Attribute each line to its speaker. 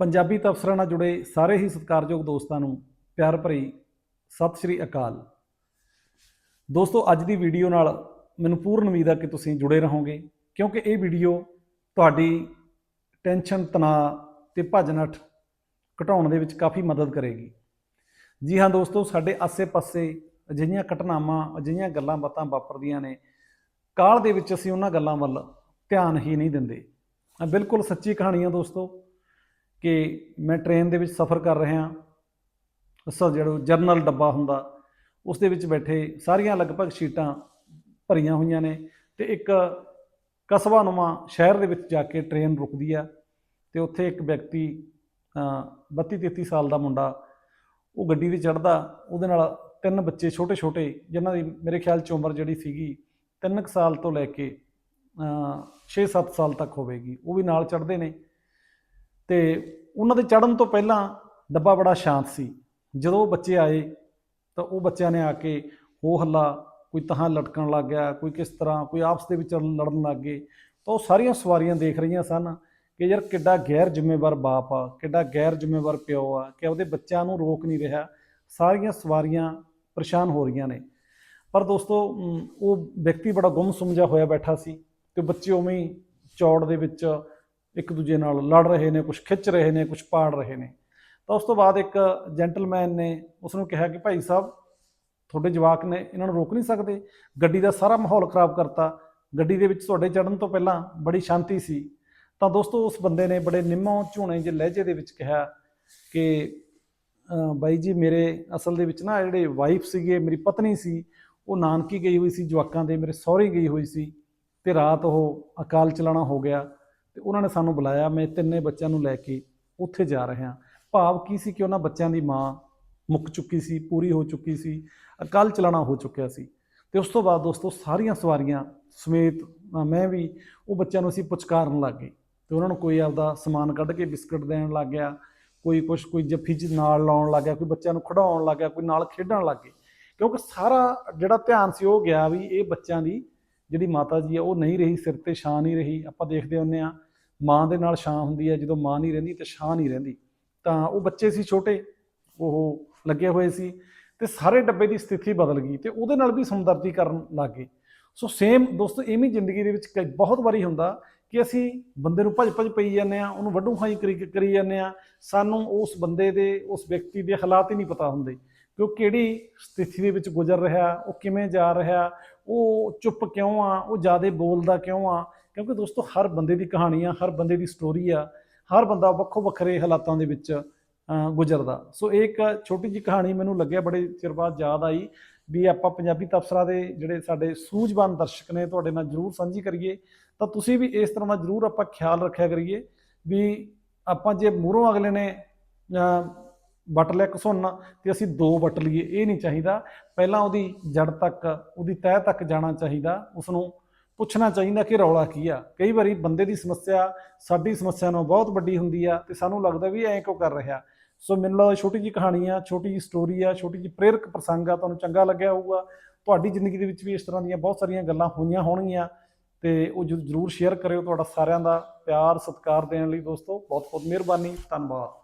Speaker 1: ਪੰਜਾਬੀ ਤਫਸਰਾਂ ਨਾਲ ਜੁੜੇ ਸਾਰੇ ਹੀ ਸਤਿਕਾਰਯੋਗ ਦੋਸਤਾਂ ਨੂੰ ਪਿਆਰ ਭਰੀ ਸਤਿ ਸ੍ਰੀ ਅਕਾਲ। ਦੋਸਤੋ, ਅੱਜ ਦੀ ਵੀਡੀਓ ਨਾਲ ਮੈਨੂੰ ਪੂਰਨ ਉਮੀਦ ਹੈ ਕਿ ਤੁਸੀਂ ਜੁੜੇ ਰਹੋਗੇ, ਕਿਉਂਕਿ ਇਹ ਵੀਡੀਓ ਤੁਹਾਡੀ ਟੈਨਸ਼ਨ, ਤਣਾਅ ਤੇ ਭੱਜ ਘਟਾਉਣ ਦੇ ਵਿੱਚ ਕਾਫੀ ਮਦਦ ਕਰੇਗੀ। ਜੀ ਹਾਂ ਦੋਸਤੋ, ਸਾਡੇ ਆਸੇ-ਪਾਸੇ ਅਜਿਹੀਆਂ ਘਟਨਾਵਾਂ, ਅਜਿਹੀਆਂ ਗੱਲਾਂ ਬਾਤਾਂ ਵਾਪਰਦੀਆਂ ਨੇ। ਕਾਲ ਦੇ ਵਿੱਚ ਅਸੀਂ ਉਹਨਾਂ ਗੱਲਾਂ ਵੱਲ ਧਿਆਨ ਹੀ ਨਹੀਂ ਦਿੰਦੇ। ਬਿਲਕੁਲ ਸੱਚੀ ਕਹਾਣੀ ਆ ਦੋਸਤੋ ਕਿ ਮੈਂ ਟ੍ਰੇਨ ਦੇ ਵਿੱਚ ਸਫ਼ਰ ਕਰ ਰਿਹਾ ਅਸਲ ਜਿਹੜਾ ਜਰਨਲ ਡੱਬਾ ਹੁੰਦਾ, ਉਸ ਦੇ ਵਿੱਚ ਬੈਠੇ ਸਾਰੀਆਂ ਲਗਭਗ ਸੀਟਾਂ ਭਰੀਆਂ ਹੋਈਆਂ ਨੇ ਤੇ ਇੱਕ ਕਸਬਾ ਨੁਮਾ ਸ਼ਹਿਰ ਦੇ ਵਿੱਚ ਜਾ ਕੇ ਟ੍ਰੇਨ ਰੁਕਦੀ ਆ ਤੇ ਉੱਥੇ ਇੱਕ ਵਿਅਕਤੀ 32 33 ਸਾਲ ਦਾ ਮੁੰਡਾ, ਉਹ ਗੱਡੀ ਤੇ ਚੜਦਾ ਉਹਦੇ ਨਾਲ ਤਿੰਨ ਬੱਚੇ ਛੋਟੇ ਛੋਟੇ ਜਿਨ੍ਹਾਂ ਦੀ ਮੇਰੇ ਖਿਆਲ ਚ ਉਮਰ ਜਿਹੜੀ ਸੀਗੀ 3 ਸਾਲ ਤੋਂ ਲੈ ਕੇ 6-7 ਸਾਲ ਤੱਕ ਹੋਵੇਗੀ, ਉਹ ਵੀ ਨਾਲ ਚੜਦੇ ਨੇ। ਤੇ ਉਹਨਾਂ ਦੇ ਚੜਨ ਤੋਂ ਪਹਿਲਾਂ ਡੱਬਾ ਬੜਾ ਸ਼ਾਂਤ ਸੀ। ਜਦੋਂ ਉਹ ਬੱਚੇ ਆਏ, ਤਾਂ ਉਹ ਬੱਚਿਆਂ ਨੇ ਆ ਕੇ ਹੋ ਹੱਲਾ, ਕੋਈ ਤਹਾਂ ਲਟਕਣ ਲੱਗ ਗਿਆ, ਕੋਈ ਕਿਸ ਤਰ੍ਹਾਂ, ਕੋਈ ਆਪਸ ਦੇ ਵਿੱਚ ਲੜਨ ਲੱਗ ਗਏ। ਤਾਂ ਉਹ ਸਾਰੀਆਂ ਸਵਾਰੀਆਂ ਦੇਖ ਰਹੀਆਂ ਸਨ ਕਿ ਯਾਰ ਕਿੱਡਾ ਗੈਰ ਜ਼ਿੰਮੇਵਾਰ ਬਾਪ ਆ, ਕਿੱਡਾ ਗੈਰ ਜ਼ਿੰਮੇਵਾਰ ਪਿਓ ਆ, ਕਿ ਉਹਦੇ ਬੱਚਿਆਂ ਨੂੰ ਰੋਕ ਨਹੀਂ ਰਿਹਾ। ਸਾਰੀਆਂ ਸਵਾਰੀਆਂ ਪਰੇਸ਼ਾਨ ਹੋ ਰਹੀਆਂ ਨੇ। ਪਰ ਦੋਸਤੋ ਉਹ ਵਿਅਕਤੀ ਬੜਾ ਗੁੰਮਸੁੰਮ ਜਿਹਾ ਹੋਇਆ ਬੈਠਾ ਸੀ ਤੇ ਬੱਚੇ ਉਵੇਂ ਹੀ ਚੌੜ ਦੇ ਵਿੱਚ ਇੱਕ ਦੂਜੇ ਨਾਲ ਲੜ ਰਹੇ ਨੇ ਕੁਝ ਖਿੱਚ ਰਹੇ ਨੇ ਕੁਝ ਪਾੜ ਰਹੇ ਨੇ। ਤਾਂ ਉਸ ਤੋਂ ਬਾਅਦ ਇੱਕ ਜੈਂਟਲਮੈਨ ਨੇ ਉਸ ਨੂੰ ਕਿਹਾ ਕਿ ਭਾਈ ਸਾਹਿਬ, ਤੁਹਾਡੇ ਜਵਾਕ ਨੇ ਇਹਨਾਂ ਨੂੰ ਰੋਕ ਨਹੀਂ ਸਕਦੇ। ਗੱਡੀ ਦਾ ਸਾਰਾ ਮਾਹੌਲ ਖਰਾਬ ਕਰਤਾ। ਗੱਡੀ ਦੇ ਵਿੱਚ ਤੁਹਾਡੇ ਚੜਨ ਤੋਂ ਪਹਿਲਾਂ ਬੜੀ ਸ਼ਾਂਤੀ ਸੀ। ਤਾਂ ਦੋਸਤੋ, ਉਸ ਬੰਦੇ ਨੇ ਬੜੇ ਨਿੰਮੋਂ ਝੂਣੇ ਜਿਹੇ ਲਹਿਜੇ ਦੇ ਵਿੱਚ ਕਿਹਾ ਕਿ ਬਾਈ ਜੀ, ਮੇਰੇ ਅਸਲ ਦੇ ਵਿੱਚ ਨਾ ਜਿਹੜੇ ਵਾਈਫ ਸੀਗੇ, ਮੇਰੀ ਪਤਨੀ ਸੀ, ਉਹ ਨਾਨਕੀ ਗਈ ਹੋਈ ਸੀ, ਜਵਾਕਾਂ ਦੇ ਮੇਰੇ ਸਹੁਰੇ ਗਈ ਹੋਈ ਸੀ ਤੇ ਰਾਤ ਉਹ ਅਕਾਲ ਚਲਾਣਾ ਹੋ ਗਿਆ। ਤੇ ਉਹਨਾਂ ਨੇ ਸਾਨੂੰ ਬੁਲਾਇਆ, ਮੈਂ ਤਿੰਨੇ ਬੱਚਿਆਂ ਨੂੰ ਲੈ ਕੇ ਉੱਥੇ ਜਾ ਰਿਹਾ। ਭਾਵ ਕੀ ਸੀ ਕਿ ਉਹਨਾਂ ਬੱਚਿਆਂ ਦੀ ਮਾਂ ਮੁੱਕ ਚੁੱਕੀ ਸੀ, ਪੂਰੀ ਹੋ ਚੁੱਕੀ ਸੀ, ਅਕਾਲ ਚਲਾਣਾ ਹੋ ਚੁੱਕਿਆ ਸੀ। ਤੇ ਉਸ ਤੋਂ ਬਾਅਦ ਦੋਸਤੋ ਸਾਰੀਆਂ ਸਵਾਰੀਆਂ ਸਮੇਤ ਮੈਂ ਵੀ ਉਹ ਬੱਚਿਆਂ ਨੂੰ ਅਸੀਂ ਪੁਚਕਾਰਨ ਲੱਗ ਗਏ। ਤੇ ਉਹਨਾਂ ਨੂੰ ਕੋਈ ਆਪਦਾ ਸਮਾਨ ਕੱਢ ਕੇ ਬਿਸਕਟ ਦੇਣ ਲੱਗ ਗਿਆ, ਕੋਈ ਕੁਛ, ਕੋਈ ਜੱਫੀ ਚ ਨਾਲ ਲਾਉਣ ਲੱਗ ਗਿਆ, ਕੋਈ ਬੱਚਿਆਂ ਨੂੰ ਖਿਡਾਉਣ ਲੱਗ ਗਿਆ, ਕੋਈ ਨਾਲ ਖੇਡਣ ਲੱਗ ਗਏ। ਕਿਉਂਕਿ ਸਾਰਾ ਜਿਹੜਾ ਧਿਆਨ ਸੀ ਉਹ ਗਿਆ ਵੀ ਇਹ ਬੱਚਿਆਂ ਦੀ ਜਿਹੜੀ ਮਾਤਾ ਜੀ ਆ, ਉਹ ਨਹੀਂ ਰਹੀ, ਸਿਰ ਤੇ ਛਾਂ ਨਹੀਂ ਰਹੀ। ਆਪਾਂ ਦੇਖਦੇ ਹੁੰਨੇ ਆ ਮਾਂ ਦੇ ਨਾਲ ਛਾਂ ਹੁੰਦੀ ਹੈ, ਜਦੋਂ ਮਾਂ ਨਹੀਂ ਰਹਿੰਦੀ ਤੇ ਛਾਂ ਨਹੀਂ ਰਹਿੰਦੀ, ਤਾਂ ਉਹ ਬੱਚੇ ਸੀ ਛੋਟੇ, ਉਹ ਲੱਗੇ ਹੋਏ ਸੀ ਤੇ ਸਾਰੇ ਡੱਬੇ ਦੀ ਸਥਿਤੀ ਬਦਲ ਗਈ ਤੇ ਉਹਦੇ ਨਾਲ ਵੀ ਸਮਦਰਦੀ ਕਰਨ ਲੱਗ ਗਏ। ਸੋ ਸੇਮ ਦੋਸਤੋ, ਇਵੇਂ ਜ਼ਿੰਦਗੀ ਦੇ ਵਿੱਚ ਕਈ ਬਹੁਤ ਵਾਰੀ ਹੁੰਦਾ ਕਿ ਅਸੀਂ ਬੰਦੇ ਨੂੰ ਭੱਜ ਭੱਜ ਪਈ ਜਾਂਦੇ ਆ ਉਹਨੂੰ ਵੱਡੂ ਖਾਈ ਕਰੀ ਕਰੀ ਜਾਂਦੇ ਆ ਸਾਨੂੰ ਉਸ ਬੰਦੇ ਦੇ, ਉਸ ਵਿਅਕਤੀ ਦੇ ਹਾਲਾਤ ਹੀ ਨਹੀਂ ਪਤਾ ਹੁੰਦੇ ਕਿ ਉਹ ਕਿਹੜੀ ਸਥਿਤੀ ਦੇ ਵਿੱਚ ਗੁਜ਼ਰ ਰਿਹਾ, ਉਹ ਕਿਵੇਂ ਜਾ ਰਿਹਾ, ਉਹ ਚੁੱਪ ਕਿਉਂ ਆ, ਉਹ ਜ਼ਿਆਦਾ ਬੋਲਦਾ ਕਿਉਂ ਆ ਕਿਉਂਕਿ ਦੋਸਤੋ ਹਰ ਬੰਦੇ ਦੀ ਕਹਾਣੀ ਆ ਹਰ ਬੰਦੇ ਦੀ ਸਟੋਰੀ ਆ ਹਰ ਬੰਦਾ ਵੱਖੋ ਵੱਖਰੇ ਹਾਲਾਤਾਂ ਦੇ ਵਿੱਚ ਗੁਜ਼ਰਦਾ। ਸੋ ਇਹ ਇੱਕ ਛੋਟੀ ਜਿਹੀ ਕਹਾਣੀ ਮੈਨੂੰ ਲੱਗਿਆ ਬੜੇ ਚਿਰ ਬਾਅਦ ਯਾਦ ਆਈ ਵੀ ਆਪਾਂ ਪੰਜਾਬੀ ਤਬਸਰਾ ਦੇ ਜਿਹੜੇ ਸਾਡੇ ਸੂਝਵਾਨ ਦਰਸ਼ਕ ਨੇ ਤੁਹਾਡੇ ਨਾਲ ਜਰੂਰ ਸਾਂਝੀ ਕਰੀਏ। ਤਾਂ ਤੁਸੀਂ ਵੀ ਇਸ ਤਰ੍ਹਾਂ ਦਾ ਜਰੂਰ ਆਪਾਂ ਖਿਆਲ ਰੱਖਿਆ ਕਰੀਏ ਵੀ ਆਪਾਂ ਜੇ ਮੂਹਰੋਂ ਅਗਲੇ ਨੇ ਅਹ, ਵੱਟ ਲਿਆ ਘਸੁੰਨ ਤੇ ਅਸੀਂ ਦੋ ਵੱਟ ਲਈਏ ਇਹ ਨਹੀਂ ਚਾਹੀਦਾ। ਪਹਿਲਾਂ ਉਹਦੀ ਜੜ ਤੱਕ ਉਹਦੀ ਤਹਿ ਤੱਕ ਜਾਣਾ ਚਾਹੀਦਾ ਉਸ ਨੂੰ ਪੁੱਛਣਾ ਚਾਹੀਦਾ ਕਿ ਰੌਲਾ ਕੀ ਆ। ਕਈ ਵਾਰੀ ਬੰਦੇ ਦੀ ਸਮੱਸਿਆ ਸਾਡੀ ਸਮੱਸਿਆ ਨਾਲੋਂ ਬਹੁਤ ਵੱਡੀ ਹੁੰਦੀ ਆ ਤੇ ਸਾਨੂੰ ਲੱਗਦਾ ਵੀ ਐਂ ਕਿਉਂ ਕਰ ਰਿਹਾ। ਸੋ ਮੈਨੂੰ ਲੱਗਦਾ ਛੋਟੀ ਜੀ ਕਹਾਣੀ ਆ, ਛੋਟੀ ਜੀ ਸਟੋਰੀ ਆ, ਛੋਟੀ ਜੀ ਪ੍ਰੇਰਕ ਪ੍ਰਸੰਗ ਆ, ਤੁਹਾਨੂੰ ਚੰਗਾ ਲੱਗਿਆ ਹੋਊਗਾ। ਤੁਹਾਡੀ ਜ਼ਿੰਦਗੀ ਦੇ ਵਿੱਚ ਵੀ ਇਸ ਤਰ੍ਹਾਂ ਦੀਆਂ ਬਹੁਤ ਸਾਰੀਆਂ ਗੱਲਾਂ ਹੋਈਆਂ ਹੋਣਗੀਆਂ ਤੇ ਉਹ ਜਰੂਰ ਸ਼ੇਅਰ ਕਰਿਓ। ਤੁਹਾਡਾ ਸਾਰਿਆਂ ਦਾ ਪਿਆਰ, ਸਤਿਕਾਰ ਦੇਣ ਲਈ ਦੋਸਤੋ ਬਹੁਤ ਬਹੁਤ ਮਿਹਰਬਾਨੀ, ਧੰਨਵਾਦ।